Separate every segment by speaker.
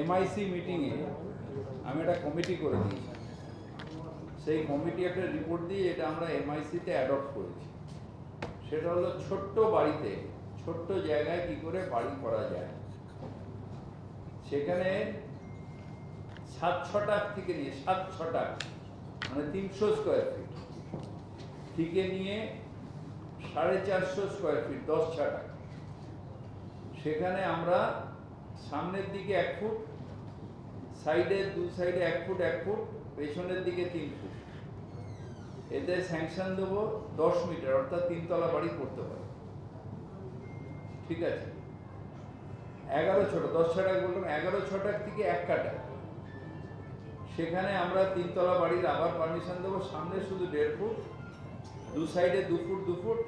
Speaker 1: MIC মিটিংয়ে আমি একটা কমিটি করে দিয়েছি। সেই কমিটি একটা রিপোর্ট দিয়ে এটা আমরা এমআইসিতে অ্যাডপ্ট করেছি। সেটা হলো ছোট্ট বাড়িতে, ছোট্ট জায়গায় কি করে বাড়ি করা যায়। সেখানে সাত, ছটা থেকে নিয়ে, সাত, ছটা মানে তিনশো স্কোয়ার ফিট থেকে নিয়ে সাড়ে চারশো স্কোয়ার ফিট দশ, ছটা। সেখানে আমরা সামনের দিকে এক ফুট, সাইডে দু সাইডে এক ফুট এক ফুট, পেছনের দিকে তিন ফুট। এতে স্যাংশন দেবো দশ মিটার অর্থাৎ তিনতলা বাড়ি করতে পারে। ঠিক আছে? এগারো ছটা, দশ ছটা বললাম, এগারো ছটার থেকে এক কাটা। সেখানে আমরা তিনতলা বাড়ির আবার পারমিশন দেবো, সামনে শুধু দেড় ফুট, দু সাইডে দু ফুট দু ফুট,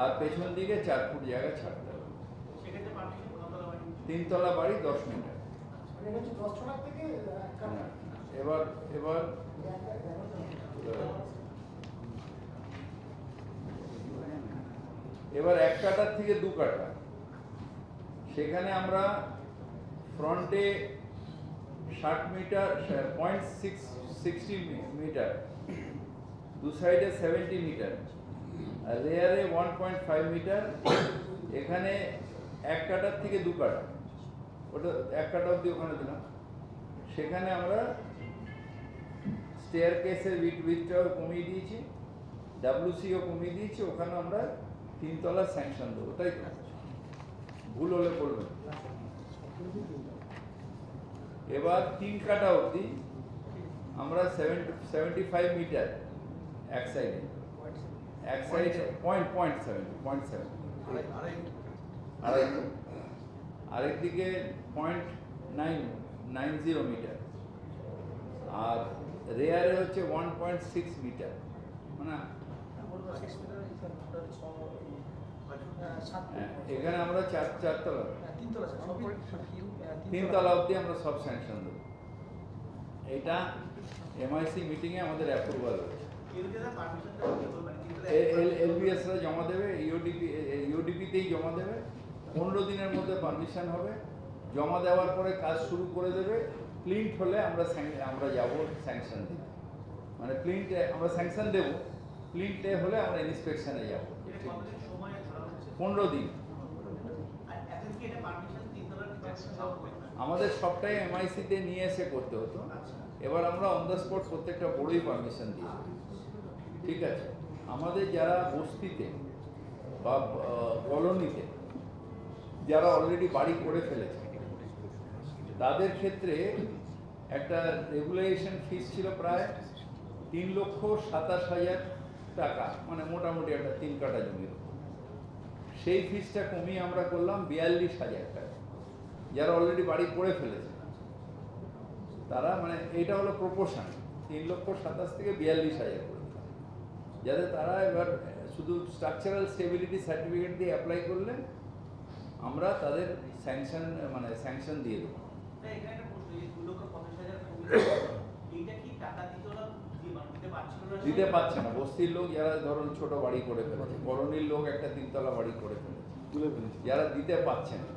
Speaker 1: আর পেছন দিকে চার ফুট জায়গা ছাড়তে হবে
Speaker 2: সেক্ষেত্রে পারমিশন কতলা বাড়ি
Speaker 1: তিনতলা বাড়ি দশ মিটার।
Speaker 3: মানে
Speaker 1: এবার এবার এবার এক কাটার থেকে দু কাটা। সেখানে আমরা ফ্রন্টে ষাট metre point six sixty metre. দু সাইডে সেভেন্টি মিটার। আর রেয়ারে ওয়ান পয়েন্ট ফাইভ মিটার। এখানে এক কাটার থেকে দু কাটা। ওটা এক কাটা অব্দি ওখানে দিলাম। সেখানে আমরা স্টেয়ার কেসের উইথ উইথটাও কমিয়ে দিয়েছি। ডাব্লিউসিও কমিয়ে দিয়েছি। ওখানে আমরা তিনতলা স্যাংশন দেবো, তাই তো? ভুল হলে বলবেন। এবার তিন কাটা অবধি আমরা সেভেন্টি সেভেন্টি ফাইভ মিটার এক সাইডে এক সাইডে point point seven point seven আড়াই আরেকদিকে point nine nine zero metre আর রেয়ারে হচ্ছে ওয়ান পয়েন্ট সিক্স মিটার মানে হ্যাঁ। এখানে আমরা চার, চারতলা।
Speaker 3: তিনতলা
Speaker 1: অবধি আমরা সব স্যাংশন দেবো। এটা এমআইসি মিটিংয়ে আমাদের অ্যাপ্রুভাল হয়েছে। এলবিএসরা জমা দেবে E ইউডিপি ইউডিপিতেই জমা দেবে। পনেরো দিনের মধ্যে পারমিশন হবে। জমা দেওয়ার পরে কাজ শুরু করে দেবে। প্লিন্ট হলে আমরা আমরা যাব স্যাংশন দিতে। মানে প্লিন্টে আমরা স্যাংশন দেবো। প্লিন্টে হলে আমরা ইন্সপেকশনে যাব। পনেরো দিন। আমাদের সবটাই এমআইসিতে নিয়ে এসে করতে হতো।
Speaker 2: আচ্ছা।
Speaker 1: এবার আমরা অন দ্য স্পট প্রত্যেকটা বড়ই পারমিশন দিই ঠিক আছে? আমাদের যারা বস্তিতে বা কলোনিতে যারা অলরেডি বাড়ি করে ফেলেছে। তাদের ক্ষেত্রে একটা রেগুলেশন ফিস ছিল প্রায় তিন লক্ষ সাতাশ হাজার টাকা মানে মোটামুটি একটা তিন কাটা জমির সেই ফিসটা কমিয়ে আমরা করলাম বিয়াল্লিশ হাজার টাকা। যারা অলরেডি বাড়ি করে ফেলেছে, তারা মানে এটা হলো প্রপোর্শন তিন লক্ষ সাতাশ থেকে বিয়াল্লিশ হাজার করে। যাতে তারা এবার শুধু স্ট্রাকচারাল স্টেবিলিটি সার্টিফিকেট দিয়ে অ্যাপ্লাই করলে আমরা তাদের স্যাংশন মানে স্যাংশন দিয়ে দেবো।
Speaker 2: দিতে মানে দিতে পারছিল না?
Speaker 1: দিতে পারছে না। বস্তির লোক যারা ধরুন ছোট বাড়ি করে ফেলেছে কলোনির লোক একটা তিনতলা বাড়ি করে ফেলেছে তুলে ফেলেছে। যারা দিতে পারছে না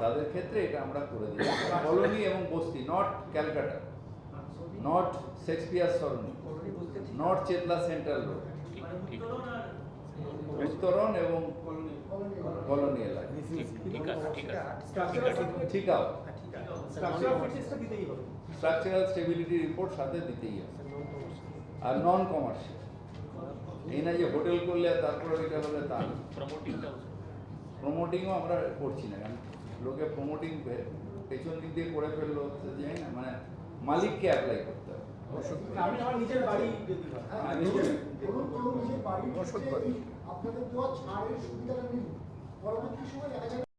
Speaker 1: তাদের ক্ষেত্রে এটা আমরা করে দিই। কলোনি এবং বস্তি নট ক্যালকাটা নট শেক্সপিয়ার সরণি নট চেতলা সেন্ট্রাল রোড।
Speaker 2: উত্তরণ
Speaker 1: এবং কলোনি এলাকা।
Speaker 4: ঠিক আছে ঠিক আছে।
Speaker 1: ঠিক আছে।
Speaker 3: হ্যাঁ, ঠিক আছে।
Speaker 2: Structural
Speaker 3: fitness-টা দিতেই হবে।
Speaker 1: স্ট্রাকচারাল স্টেবিলিটি রিপোর্ট সাথে দিতেই হবে। আর নন কমার্শিয়াল এই না যে হোটেল করলে তারপরে এটা হলে তা প্রমোটিংও আমরা করছি না কারণ লোকে প্রমোটিং পেছন দিক দিয়ে করে ফেলল যাই না মানে মালিককে অ্যাপ্লাই করতে হবে।
Speaker 3: আমি আমার নিজের বাড়ি যদি হয়।
Speaker 1: নিজের।
Speaker 5: ক্ষেত্রে এই আপনাদের দেওয়া ছাড়ের সুবিধাটা নিন পরবর্তী সময় দেখা যাবে